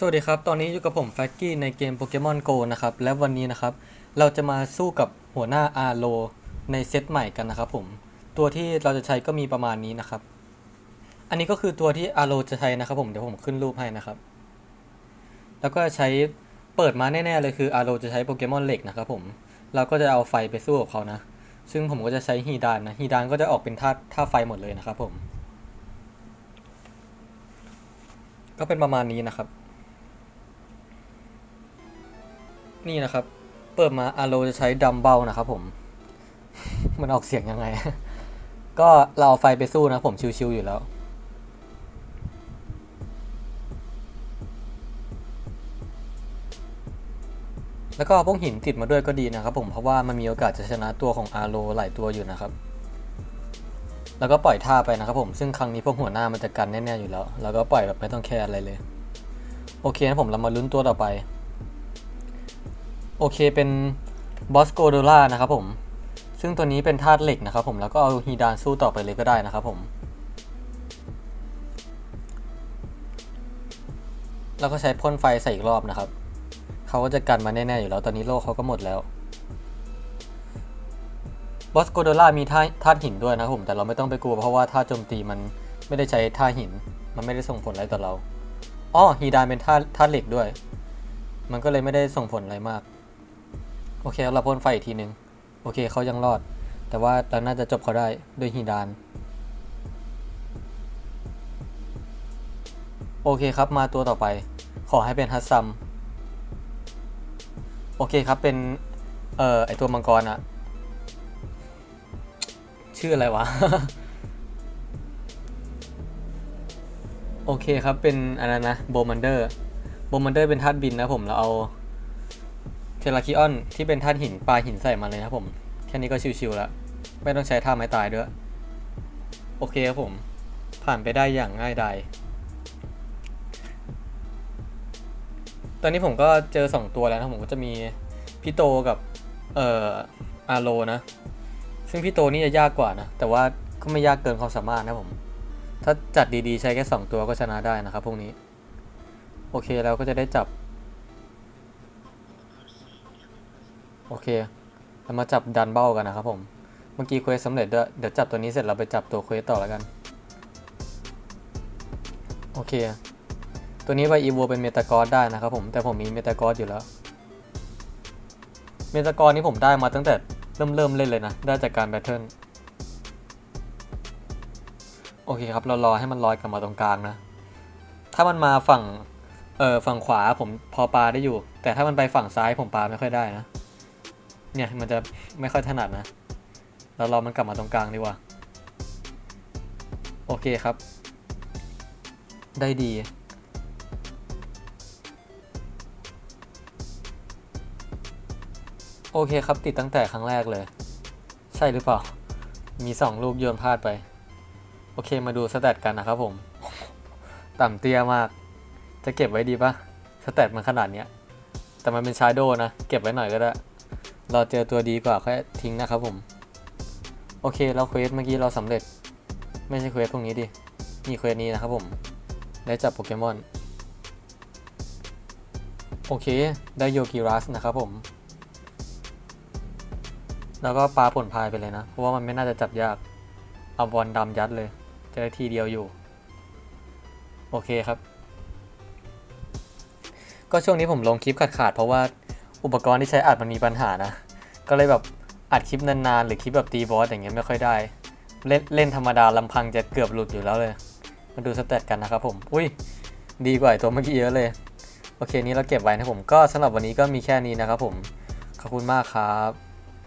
สวัสดีครับ ตอนนี้อยู่กับผมแฟกกี้ในเกมโปเกมอนโกนะครับ และวันนี้นะครับ เราจะมาสู้กับหัวหน้าอาโลในเซตใหม่กันนะครับผม ตัวที่เราจะใช้ก็มีประมาณนี้นะครับ อันนี้ก็คือตัวที่อาโลจะใช้นะครับผม เดี๋ยวผมขึ้นรูปให้นะครับ แล้วก็ใช้เปิดมาแน่ๆเลยคืออาโลจะใช้โปเกมอนเหล็กนะครับผม เราก็จะเอาไฟไปสู้กับเขานะ ซึ่งผมก็จะใช้ฮีดานนะ ฮีดานก็จะออกเป็นท่าท่าไฟหมดเลยนะครับผม ก็เป็นประมาณนี้นะครับ นี่นะครับ เปิดมาอาโลจะใช้ดัมเบลนะครับผม มันออกเสียงยังไง ก็เราเอาไฟไปสู้นะผมชิวๆอยู่แล้วแล้วก็พวกหินติดมาด้วยก็ดีนะครับผมเพราะว่ามันมีโอกาสจะชนะตัวของอาโลหลายตัวอยู่นะครับ แล้วก็ปล่อยท่าไปนะครับผมซึ่งครั้งนี้พวกหัวหน้ามันจะกันแน่ๆอยู่แล้ว แล้วก็ปล่อยแบบไม่ต้องแคร์อะไรเลย โอเคนะผมเรามาลุ้นตัวต่อไป โอเคเป็นบอสโกโดล่านะครับผม ซึ่งตัวนี้เป็นธาตุเหล็กนะครับผมแล้วก็เอาฮีดานสู้ต่อไปเลยก็ได้นะครับผม แล้วก็ใช้พ่นไฟใส่อีกรอบนะครับ เขาก็จะกันมาแน่ ๆ อยู่แล้ว ตอนนี้โลกเขาก็หมดแล้วบอสโกโดล่ามีท่าธาตุหินด้วยนะครับผม แต่เราไม่ต้องไปกลัวเพราะว่าท่าโจมตีมันไม่ได้ใช้ท่าหิน มันไม่ได้ส่งผลอะไรต่อเราอ๋อฮีดานเป็นท่าท่าเหล็กด้วย มันก็เลยไม่ได้ส่งผลอะไรมาก โอเคเราพ่นไฟอีกทีหนึ่งโอเคเขายังรอด แต่ว่าเราน่าจะจบเขาได้ด้วยฮีดาน โอเคครับมาตัวต่อไป ขอให้เป็นฮัตซัม โอเคครับเป็น เอ่อ ไอตัวมังกรอะชื่ออะไรวะ โอเคครับเป็นอันนั้นนะโบมันเดอร์โบมันเดอร์เป็นธาตุบินนะผมเราเอา เทราคิออนที่เป็นธาตุหินปลาหินใส่มาเลยนะครับผม แค่นี้ก็ชิวๆแล้ว ไม่ต้องใช้ท่าไม้ตายด้วย โอเคครับผม ผ่านไปได้อย่างง่ายดายตอนนี้ผมก็เจอ 2 ตัวแล้วนะผมก็จะมีพี่โตกับเอ่ออาโลนะ ซึ่งพี่โตนี่จะยากกว่านะ แต่ว่าก็ไม่ยากเกินความสามารถนะผม ถ้าจัดดีๆ ใช้แค่ 2 ตัวก็ชนะได้นะครับพวกนี้ โอเคเราก็จะได้จับ โอเค เรามาจับดันเบ้ากันนะครับผม เมื่อกี้เควสสำเร็จด้วย เดี๋ยวจับตัวนี้เสร็จเราไปจับตัวเควสต่อแล้วกัน โอเค ตัวนี้ไปอีโวเป็นเมตากอสได้นะครับผม แต่ผมมีเมตากอสอยู่แล้ว เมตากอสนี้ผมได้มาตั้งแต่เริ่มเริ่มเล่นเลยนะ ได้จากการแบทเทิล โอเคครับ เรารอให้มันลอยกลับมาตรงกลางนะ ถ้ามันมาฝั่ง เออฝั่งขวาผมพอปลาได้อยู่ แต่ถ้ามันไปฝั่งซ้ายผมปลาไม่ค่อยได้นะ เนี่ยมันจะไม่ค่อยถนัดนะเรามันกลับมาตรงกลางดีกว่า โอเคครับ ได้ดี โอเคครับติดตั้งแต่ครั้งแรกเลย ใช่หรือเปล่า มีสองลูกโยนพลาดไป โอเคมาดูสแตทกันนะครับผม ต่ำเตี้ยมาก จะเก็บไว้ดีปะสแตทมันขนาดเนี้ย แต่มันเป็นชาโดนะ เก็บไว้หน่อยก็ได้ เราเจอตัวดีกว่าค่อยทิ้งนะครับผม โอเคเราเควสเมื่อกี้เราสำเร็จ ไม่ใช่เควสพวกนี้ดินี่เควสนี้นะครับผมได้จับโปเกมอนโอเค ได้โยกิรัสนะครับผม แล้วก็ปลาผลพายไปเลยนะ เพราะว่ามันไม่น่าจะจับยาก เอาบอลดำยัดเลย จะได้ทีเดียวอยู่ โอเคครับ ก็ช่วงนี้ผมลงคลิปขาดๆ เพราะว่า อุปกรณ์ที่ใช้อัดมันมีปัญหานะ ก็เลยแบบอัดคลิปนานๆ หรือคลิปแบบตีบอสอย่างเงี้ยไม่ค่อยได้ เล่นเล่นธรรมดาลำพังจะเกือบหลุดอยู่แล้วเลย มาดูสเตตกันนะครับผม อุ้ย ดีกว่าไอตัวเมื่อกี้เยอะเลย โอเคนี้เราเก็บไว้นะผม ก็สำหรับวันนี้ก็มีแค่นี้นะครับผม ขอบคุณมากครับ